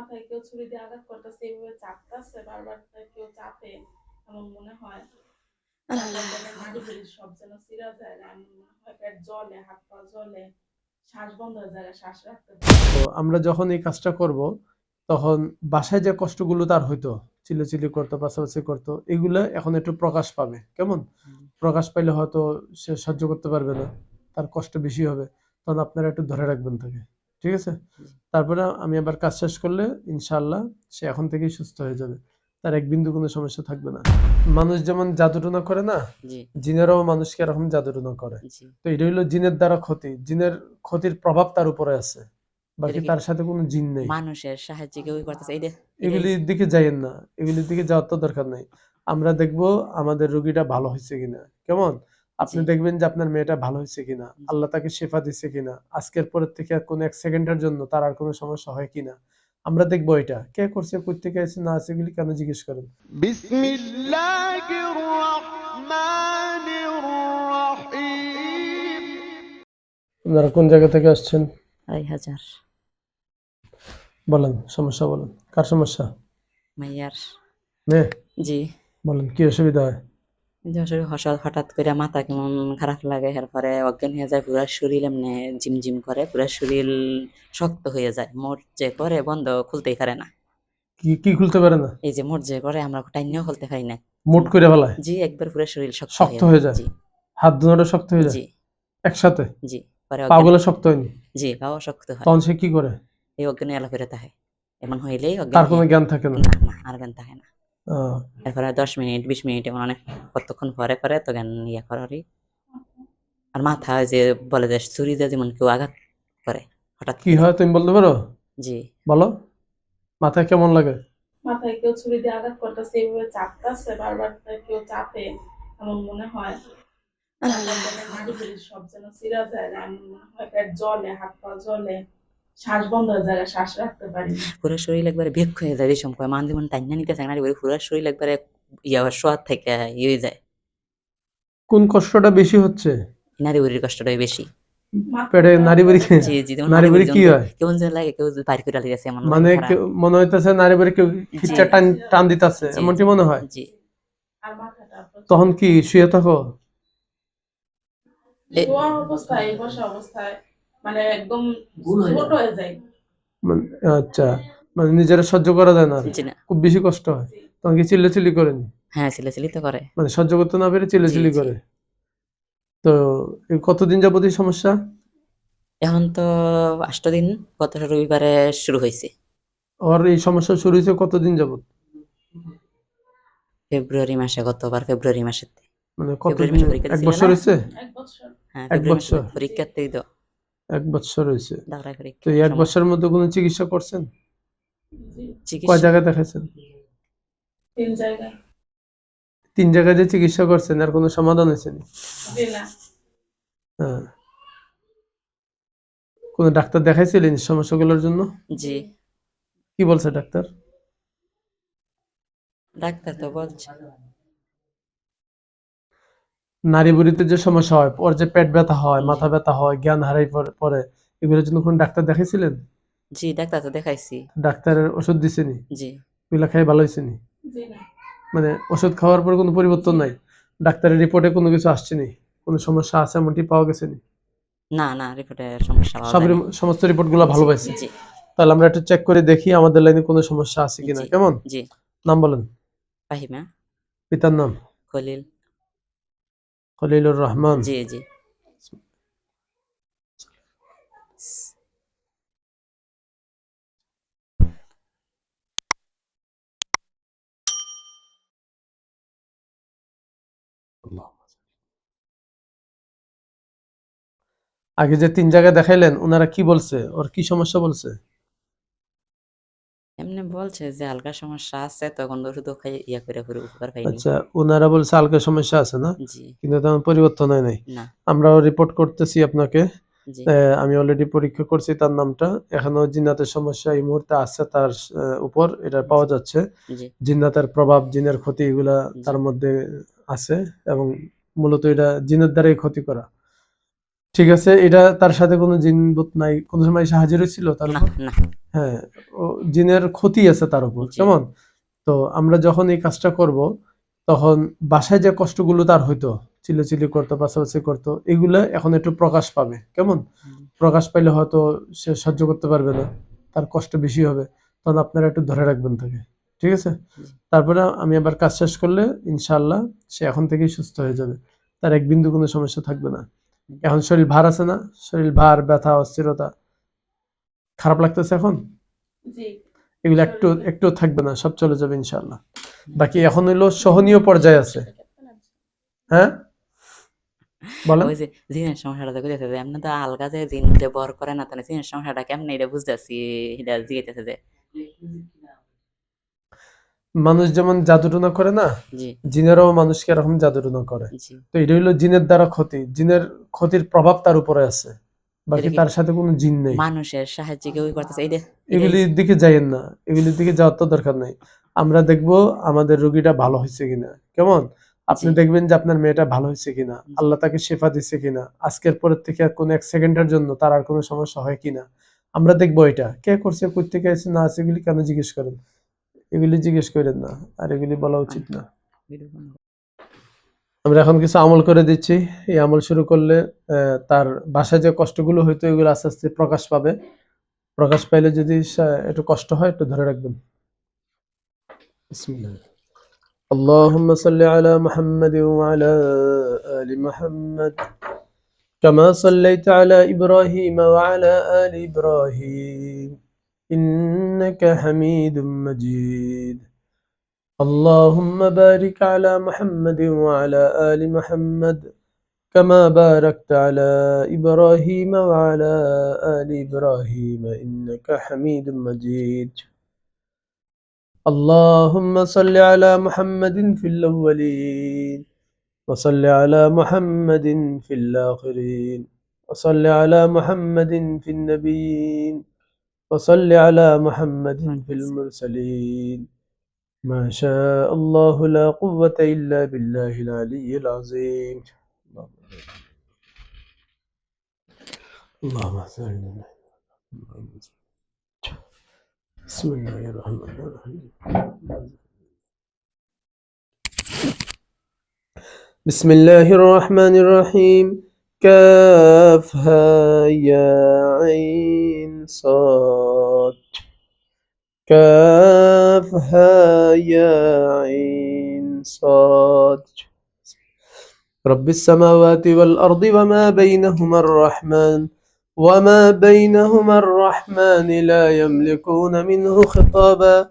মাথায় কেউ ছুরি দিয়ে আঘাত করতেছে এইভাবে চাপতেছে বারবার কেউ চাপে এমন মনে হয়। সব যেন চিরা যায় এমন মনে হয়। পেট জলে হাত পা জলে শ্বাস বন্ধ হয়ে যায় শ্বাস রাখতে তো আমরা যখন এই কাজটা করব তখন বাসায় যে কষ্টগুলো তার হইতো চিল্লাচিল্লি করতো পাশাপাশি করতো এগুলো এখন একটু প্রকাশ পাবে। কেমন? প্রকাশ পাইলে হয়তো সে সহ্য করতে পারবে না তার কষ্ট বেশি হবে। তখন আপনারা একটু ধরে রাখবেন তাকে। ঠিক আছে? তারপরে আমি আবার কাজ শেষ করলে ইনশাআল্লাহ সে এখন থেকেই সুস্থ হয়ে যাবে। তার এক বিন্দু কোনো সমস্যা থাকবে না। মানুষ যেমন জাদুটনা করে না জিনেরাও মানুষকে এরকম জাদুটনা করে। তো এটা হলো জিনের দ্বারা ক্ষতি। জিনের ক্ষতির প্রভাব তার উপরে আছে। বাকি তার সাথে কোনো জিন নেই। মানুষের সাহায্যে কেউ করতেছে। এগুলির দিকে যাইয়েন না। এগুলির দিকে যাওয়ার তো দরকার নাই। আমরা দেখব আমাদের রোগীটা ভালো হয়েছে কিনা। কেমন? আপনি দেখবেন যে আপনার মেয়েটা ভালো হয়েছে কিনা আল্লাহ তাকে শেফা দিছে কিনা আজকের পরের থেকে কোনো এক সেকেন্ডের জন্য তার আর কোনো সমস্যা হয় কিনা আমরা দেখব এটা। কে করছে কোথেকে আছে না আছে এগুলি কেন জিজ্ঞেস করেন? আপনারা কোন জায়গা থেকে আসছেন? বলেন সমস্যা বলেন। কার সমস্যা? মাইয়ার। মেয়ে? জি। বলেন কি অসুবিধা হয়? আসলে হঠাৎ হঠাৎ করে মাথা কেমন খারাপ লাগে এরপরে অজ্ঞান হয়ে যায় পুরা শরীর এমনি ঝিমঝিম করে পুরা শরীর শক্ত হয়ে যায় মোট যে করে বন্ধ খুলতেই পারে না। কি কি খুলতে পারে না? এই যে মোট যে করে আমরা টাইনেও খুলতে পারি না। মোট করে ফেলায়? জি একবার পুরো শরীর শক্ত শক্ত হয়ে যায়? জি। হাত দুটো শক্ত হয়ে যায়? জি। একসাথে? জি পরে পাগুলো শক্ত হয়নি? জি পাও শক্ত হয়। তখন সে কি করে? এই অজ্ঞানে এলা হয় এমন হইলেই তার অজ্ঞান কোনো জ্ঞান থাকে না না আর জ্ঞান থাকে না। এরপরে দশ মিনিট বিশ মিনিট এমন অনেক কতক্ষণ পরে পরে তো জ্ঞান ইয়ে করারই। আর মাথা যে বলে যে ছুরি দিয়ে যেমন কেউ আঘাত করে হঠাৎ কি হয় তুমি বলতে পারো? জি। বলো। মাথায় কেমন লাগে? মাথায় কেউ ছুরি দিয়ে আঘাত করতেছে এইভাবে চাপতেছে বারবার কেউ চাপে এমন মনে হয়। সব যেন চিরা যায় মনে হয় পেট জলে হাত পা জলে শ্বাস বন্ধ হয়ে যায় শ্বাস রাখতে পারি পুরো শরীর একবারে বেক হয়ে যায় রেশম কয় মান যেমন টাইনা নিতে চায় না পুরো শরীর একবারে ইয়া শোয়ার থেকে ইয়ে যায়। কোন কষ্টটা বেশি হচ্ছে? নারী বুড়ির কষ্টটাই বেশি। পেটে নারী বুড়ি জি জি নারী বুড়ি বুড়ি কি হয়? কেমন যেন লাগে কেউ যদি বাইর করে দিয়েছে এমন মানে কেউ- মনে হইতেছে নারী বাড়ি কেউ খিচ্চা টান টান দিতেছে এমনটি মনে হয়? জি। আর মাথাটা প্রচুর- তখন কি শুয়ে থাকো? অবস্থায় বসা অবস্থায়। মানে একদম ছোট হয়ে যায়। মানে, আচ্ছা মানে নিজেরা সহ্য করা যায় না। খুব বেশি কষ্ট হয়। তখন কি চিল্লাচিল্লি করেনি হ্যাঁ ছেলে তো করে। মানে সহ্য করতে না পেরে চিল্লাচিল্লি করে। তো কতদিন যাবত এই সমস্যা? এখন তো আষ্ট দিন গত রবিবারে শুরু হয়েছে। ওর এই সমস্যা শুরু হয়েছে কতদিন যাবত? ফেব্রুয়ারি মাসে গতবার ফেব্রুয়ারি মাসে মানে মাসে পরীক্ষা এক বছর হয়েছে? এক বছর। হ্যাঁ এক বছর? পরীক্ষাতেই তো এক বছর হয়েছে। তো এক বছরের মধ্যে কোনো চিকিৎসা করছেন? কয় জায়গায় দেখাইছেন? তিন জায়গায়। তিন জায়গায় যে চিকিৎসা করছেন আর কোনো সমাধান হয়েছে নি? না। হ্যাঁ। কোনো ডাক্তার দেখাইছিলেন সমস্যাগুলোর জন্য? জি। কি বলছে ডাক্তার? ডাক্তার তো বলছে। নারী বুড়িতে যে সমস্যা হয় ওর যে পেট ব্যথা হয় মাথা ব্যথা হয় জ্ঞান হারাই পড়ে- পড়ে এগুলোর জন্য কোন ডাক্তার দেখাইছিলেন? জি ডাক্তার তো দেখাইছি। ডাক্তারের ওষুধ দিছেনি? জি। এগুলা খাই ভালো হয়েছে নি? মানে ওষুধ খাওয়ার পর কোনো পরিবর্তন নাই? ডাক্তারের রিপোর্টে কোনো কিছু আসছে নি? কোনো সমস্যা আছে এমনটি পাওয়া গেছে নি? না না রিপোর্টের সমস্যা সব সমস্ত রিপোর্টগুলো ভালো পাইছে? জি। তাহলে আমরা একটু চেক করে দেখি আমাদের লাইনে কোনো সমস্যা আছে কিনা। কেমন? জি। নাম বলেন। ফাহিমা। পিতার নাম? খলিল। খলিলুর রহমান। জি জি। আগে যে তিন জায়গায় দেখাইলেন ওনারা কি বলছে? ওর কি সমস্যা বলছে? এমনি বলছে যে হালকা সমস্যা আছে তখন ওষুধও খাই ইয়া করে করে উপকার পাইনি আচ্ছা ওনারা বলছে হালকা সমস্যা আছে না? জি। কিন্তু তেমন পরিবর্তন হয় নাই। না। আমরাও রিপোর্ট করতেছি আপনাকে। আমি অলরেডি পরীক্ষা করছি তার নামটা। এখনও জিন্নাতের সমস্যা এই মুহূর্তে আছে তার উপর এটা পাওয়া যাচ্ছে। জিন্নাতের প্রভাব জিনের ক্ষতি এগুলা তার মধ্যে আছে এবং মূলত এটা জিনের দ্বারাই ক্ষতি করা। ঠিক আছে এটা তার সাথে কোনো জিনবুত নাই। কোনো সময় এসে হাজির তার উপর? হ্যাঁ ও জিনের ক্ষতি আছে তার উপর কেমন? তো আমরা যখন এই কাজটা করব তখন বাসায় যে কষ্টগুলো তার হইতো চিল্লাচিল্লি করতো বাছাবাছি করতো এগুলো এখন একটু প্রকাশ পাবে কেমন? প্রকাশ পাইলে হয়তো সে সহ্য করতে পারবে না তার কষ্ট বেশি হবে তখন আপনারা একটু ধরে রাখবেন তাকে ঠিক আছে? তারপরে আমি আবার কাজ শেষ করলে ইনশাআল্লাহ সে এখন থেকেই সুস্থ হয়ে যাবে তার এক বিন্দু কোনো সমস্যা থাকবে না। এখন শরীর ভার আছে না? শরীর ভার ব্যথা অস্থিরতা খারাপ লাগতেছে এখন? এগুলো একটু একটু থাকবে না সব চলে যাবে ইনশাল্লাহ বাকি এখন হইল সহনীয় পর্যায়ে আছে। হ্যাঁ? বলেন। ওই যে জিনের সমস্যাটা এমনি তো আলগা যে জিন যে বর করে না তাহলে জিনের সমস্যাটা কেমনে এটা বুঝতেছি এটা যে। মানুষ যেমন জাদুটনা করে না জিনেরাও মানুষকে এরকম জাদুটনা করে। তো এটা হইল জিনের দ্বারা ক্ষতি। জিনের ক্ষতির প্রভাব তার উপরে আছে। বাকি তার সাথে কোনো জিন নেই। মানুষের সাহায্যে কেউ করতেছে? এগুলির দিকে যাইয়েন না। এগুলির দিকে যাওয়ার তো দরকার নাই। আমরা দেখব আমাদের রোগীটা ভালো হয়েছে কিনা। কেমন? আপনি দেখবেন যে আপনার মেয়েটা ভালো হয়েছে কিনা। আল্লাহ তাকে শেফা দিছে কিনা। আজকের পরের থেকে কোনো এক সেকেন্ডের জন্য তার আর কোনো সমস্যা হয় কিনা। আমরা দেখব এটা। কে করছে কই থেকে আছে না আছে এগুলি কেন জিজ্ঞেস করেন? এগুলি জিজ্ঞেস করেন না আর এগুলি বলা উচিত না আমরা এখন কিছু আমল করে দিচ্ছি এই আমল শুরু করলে আহ, তার বাসায় যে কষ্টগুলো হয়তো এগুলো আস্তে আস্তে প্রকাশ পাবে প্রকাশ পাইলে যদি সা- একটু কষ্ট হয় একটু ধরে রাখবেন বিসমিল্লাহ اللهم صل على محمد وعلى آل محمد كما صليت على إبراهيم وعلى آل إبراهيم إنك حميد مجيد. اللهم بارك على محمد وعلى آل محمد كما باركت على إبراهيم وعلى آل إبراهيم إنك حميد مجيد. اللهم صل على محمد في الأولين وصل على محمد في الآخرين وصل على محمد في النبيين وصل على محمد في المرسلين. ما شاء الله لا قوة إلا بالله العلي العظيم. اللهم صل بسم الله الرحمن الرحيم. بسم الله الرحمن الرحيم. كافها يا عين صاد. كافها يا عين صاد. رب السماوات والأرض وما بينهما الرحمن وما بينهما الرحمن لا يملكون منه خطابا.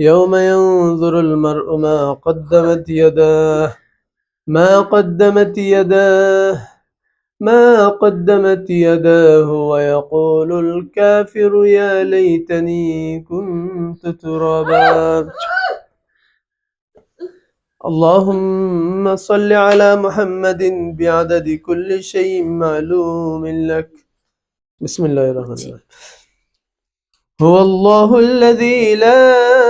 يوم ينظر المرء ما قدمت يداه ما قدمت يداه ما قدمت يداه ويقول الكافر يا ليتني كنت ترابا. اللهم صل على محمد بعدد كل شيء معلوم لك. بسم الله الرحمن الرحيم. هو الله الذي لا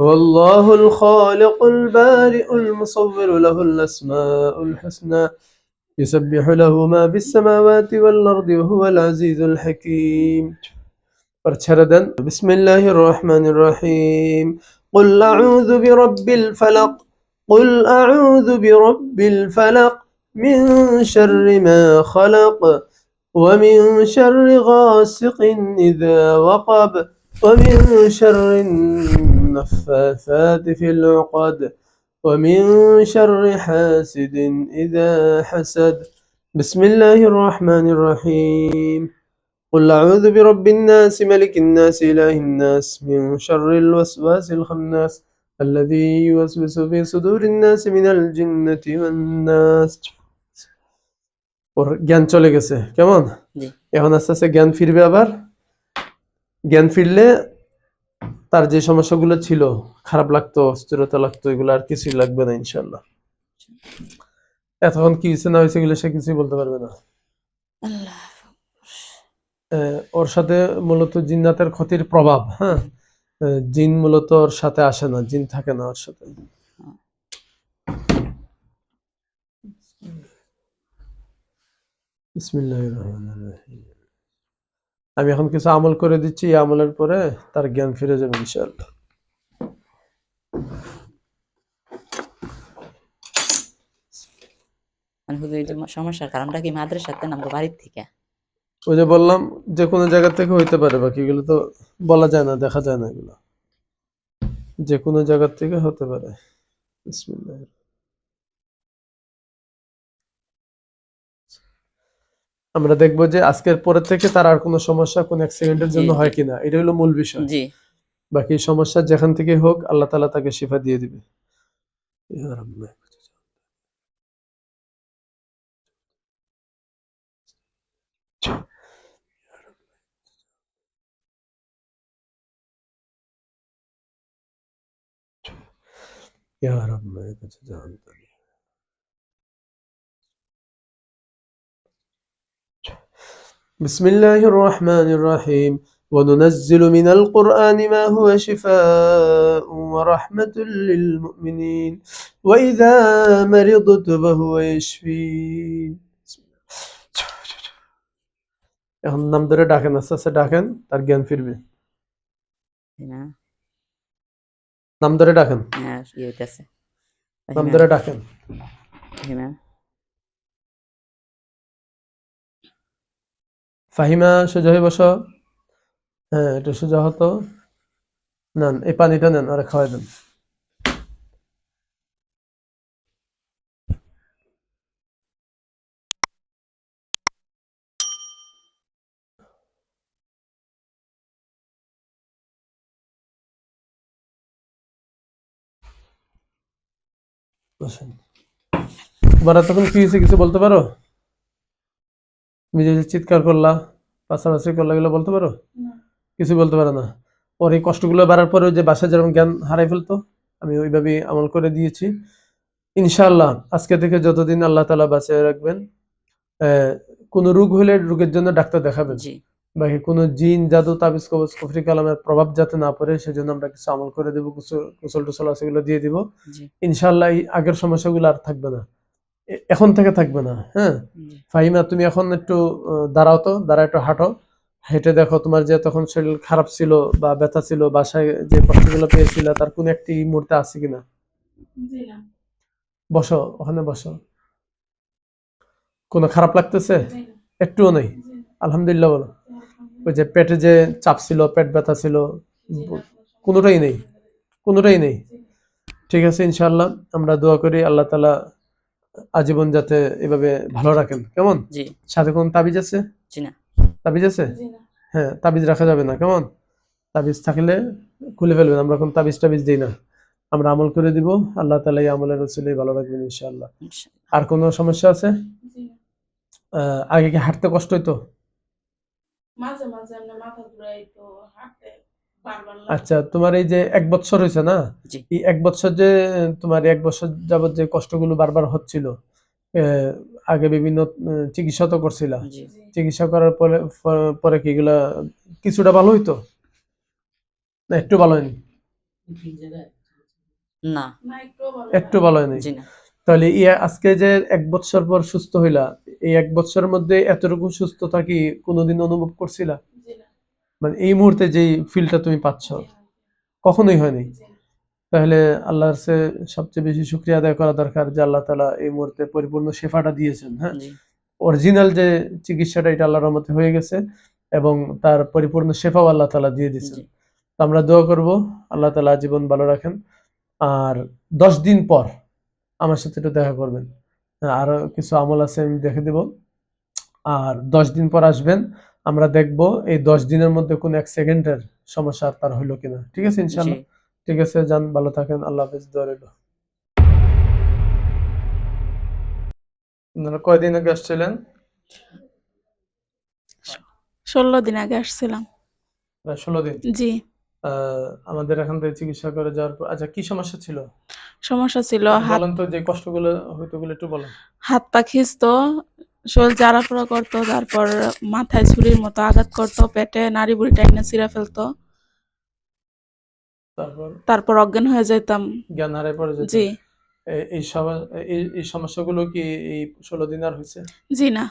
هو الله الخالق البارئ المصور له الأسماء الحسنى يسبح له ما في السماوات والأرض وهو العزيز الحكيم. بسم الله الرحمن الرحيم. قل أعوذ برب الفلق قل أعوذ برب الفلق من شر ما خلق ومن شر غاسق إذا وقب ومن شر النفاثات في العقد ومن شر حاسد إذا حسد بسم الله الرحمن الرحيم قل أعوذ برب الناس ملك الناس إله الناس من شر الوسواس الخناس الذي يوسوس في صدور الناس من الجنة والناس ওর জ্ঞান চলে গেছে কেমন জি এখন আস্তে আস্তে জ্ঞান ফিরবে আবার জ্ঞান ফিরলে তার যে সমস্যাগুলো ছিল খারাপ লাগতো অস্থিরতা লাগতো এগুলো আর কিছুই লাগবে না ইনশাল্লাহ এতক্ষণ কি হয়েছে না হয়েছে এগুলো সে কিছুই বলতে পারবে না। ওর সাথে মূলত জিন্নাতের ক্ষতির প্রভাব হ্যাঁ? জিন মূলত ওর সাথে আসে না জিন থাকে না ওর সাথে। বিসমিল্লাহির রহমানির রহিম। আমি এখন কিছু আমল করে দিচ্ছি এই আমলের পরে তার জ্ঞান ফিরে যাবে ইনশাআল্লাহ। মানে সমস্যার কারণটা কি মাদ্রাসাতে বাড়ির থেকে? ওই যে বললাম যে কোনো জায়গা থেকে হইতে পারে তো বলা যায় না দেখা যায় না এগুলো। যে কোনো জায়গা থেকে হতে পারে। বিসমিল্লাহ আমরা দেখব যে আজকের পরের থেকে তার আর কোনো সমস্যা কোন এক সেকেন্ডের জন্য হয় কিনা? এটা হলো মূল বিষয়। জি। বাকি সমস্যা যেখান থেকে হোক আল্লাহ তাআলা তাকে শিফা দিয়ে দিবে। ইয়া রাব্বি। রাব্বি, মেরে কাছে জানতে بسم الله الرحمن الرحيم وننزل من القرآن ما هو شفاء ورحمة للمؤمنين وإذا مرضت فهو يشفين এখন নাম ধরে ডাকেন আস্তে আস্তে ডাকেন তার জ্ঞান ফিরবে তাই না নাম ধরে ডাকেন হ্যাঁ ইয়ে হইতেছে নাম ধরে ডাকেন ফাহিমা সোজা হয়ে বসো। হ্যাঁ একটু সোজা হতো। নেন, এই পানিটা নেন, আর খাওয়াই দেন। বসেন। তখন কি হয়েছে কিছু বলতে পারো? তুমি চিৎকার করলা পাশাপাশি করলা এগুলো বলতে পারো? কিছু বলতে পারে না। ওর এই কষ্টগুলো বাড়ার পরেও যে বাসায় যেরকম জ্ঞান হারাই ফেলতো আমি ওইভাবে আমল করে দিয়েছি। ইনশাআল্লাহ আজকে থেকে যতদিন আল্লাহ তালা বাঁচিয়ে রাখবেন আহ, কোনো রোগ হলে রোগের জন্য ডাক্তার দেখাবেন। বাকি কোনো জিন জাদু তাবিজ কবজ কুফরি কালামের প্রভাব যাতে না পড়ে সেজন্য আমরা কিছু আমল করে দেবো কুসল কুসল টুসল আছে দিয়ে দিব। জি। ইনশাআল্লাহ এই আগের সমস্যাগুলো আর থাকবে না। এখন থেকে থাকবে না হ্যাঁ? ফাহিমা তুমি এখন একটু দাঁড়াও তো দাঁড়া একটু হাঁটো। হেঁটে দেখো তোমার যে তখন শরীর খারাপ ছিল বা ব্যথা ছিল বাসায় যে কষ্টগুলো পেয়েছিল তার কোন একটি মুহূর্তে আছে কিনা? বসো ওখানে বসো। কোনো খারাপ লাগতেছে? একটুও নেই? আলহামদুলিল্লাহ বলো। ওই যে পেটে যে চাপ ছিল পেট ব্যথা ছিল কোনোটাই নেই। কোনোটাই নেই। ঠিক আছে ইনশাআল্লাহ আমরা দোয়া করি আল্লাহ তালা আজীবন যাতে এভাবে ভালো রাখেন। কেমন? জি। সাথে কোন তাবিজ আছে? জি না। তাবিজ আছে? হ্যাঁ তাবিজ রাখা যাবে না। কেমন? তাবিজ থাকলে খুলে ফেলবেন। আমরা কোন তাবিজ টাবিজ দিই না। আমরা আমল করে দিব। আল্লাহ তালা এই আমলের রসুলেই ভালো রাখবেন ইনশাআল্লাহ। আর কোনো সমস্যা আছে? আহ, আগে কি হাঁটতে কষ্ট হইতো? মাঝে মাঝে আমরা মাথা ঘুরাই তো হাঁটতে। আচ্ছা তোমার এই যে এক বছর হয়েছে না? এই এক বছর যে তোমার এক বছর যাবত যে কষ্টগুলো বারবার হচ্ছিল আগে বিভিন্ন চিকিৎসা তো করছিলা। চিকিৎসা করার পরে পরে কি এগুলা কিছুটা ভালো হইতো? না একটু ভালো হয়নি? না। একটু ভালো হয়নি? তাহলে ইয়া আজকে যে এক বছর পর সুস্থ হইলা এই এক বছরের মধ্যে এতটুকু সুস্থতা কি কোনোদিন অনুভব করছিলা? না মানে এই মুহূর্তে যেই ফিলটা তুমি পাচ্ছ কখনোই হয়নি। তাহলে আল্লাহর সে সবচেয়ে বেশি শুক্রিয়া আদায় করা দরকার যে আল্লাহ তালা এই মুহূর্তে পরিপূর্ণ শেফাটা দিয়েছেন হ্যাঁ? অরিজিনাল যে চিকিৎসাটা এটা আল্লাহর রহমতে হয়ে গেছে এবং তার পরিপূর্ণ শেফাও আল্লাহ তালা দিয়ে দিয়েছেন। তো আমরা দোয়া করব আল্লাহ তালা জীবন ভালো রাখেন। আর দশ দিন পর আমার সাথে একটু দেখা করবেন। আরও কিছু আমল আছে আমি দেখে দেব। আর দশ দিন পর আসবেন। আমরা দেখব এই দশ দিনের মধ্যে কোন এক সেকেন্ডের সমস্যা তার হইল কিনা। ঠিক আছে ইনশাল্লাহ ঠিক আছে যান ভালো থাকেন আল্লাহ হাফেজ দোয়া রইল। আপনারা কয়দিন আগে আসছিলেন? ষোলো দিন আগে আসছিলাম। ষোলো দিন? জি। আহ, আমাদের এখান থেকে চিকিৎসা করে যাওয়ার পর আচ্ছা কি সমস্যা ছিল? সমস্যা ছিল হাত বলেন তো যে কষ্টগুলো হয়তো গুলো একটু বলেন। হাত পা খিঁচতো শরীর জ্বালাপোড়া করতো তারপর মাথায় ছুরির মতো আঘাত করতো পেটে নাড়ি বুড়ি টাইনে ছিঁড়ে ফেলতো। তারপর? তারপর অজ্ঞান হয়ে যেতাম জ্ঞান হারায় পড়ে যেত জি। এই এই এই সমস্যাগুলো কি এই ষোলো দিন আর হয়েছে? জি না।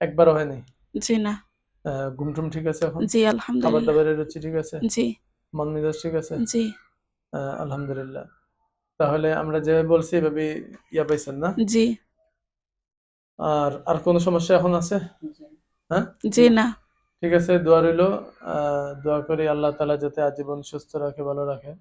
একবারও হয়নি? জি না। আহ, ঘুম টুম ঠিক আছে এখন? জি আলহামদুলিল্লাহ। খাবার দাবারের রুচি ঠিক আছে? জি। মন মেজাজ ঠিক আছে? জি। আলহামদুলিল্লাহ। তাহলে আমরা যে বলছি এভাবে ইয়া পাইছেন না? জি। আর আর কোনো সমস্যা এখন আছে? হ্যাঁ? জি না। ঠিক আছে দোয়া রইল। আহ, দোয়া করি আল্লাহ তালা যাতে আজীবন সুস্থ রাখে ভালো রাখে।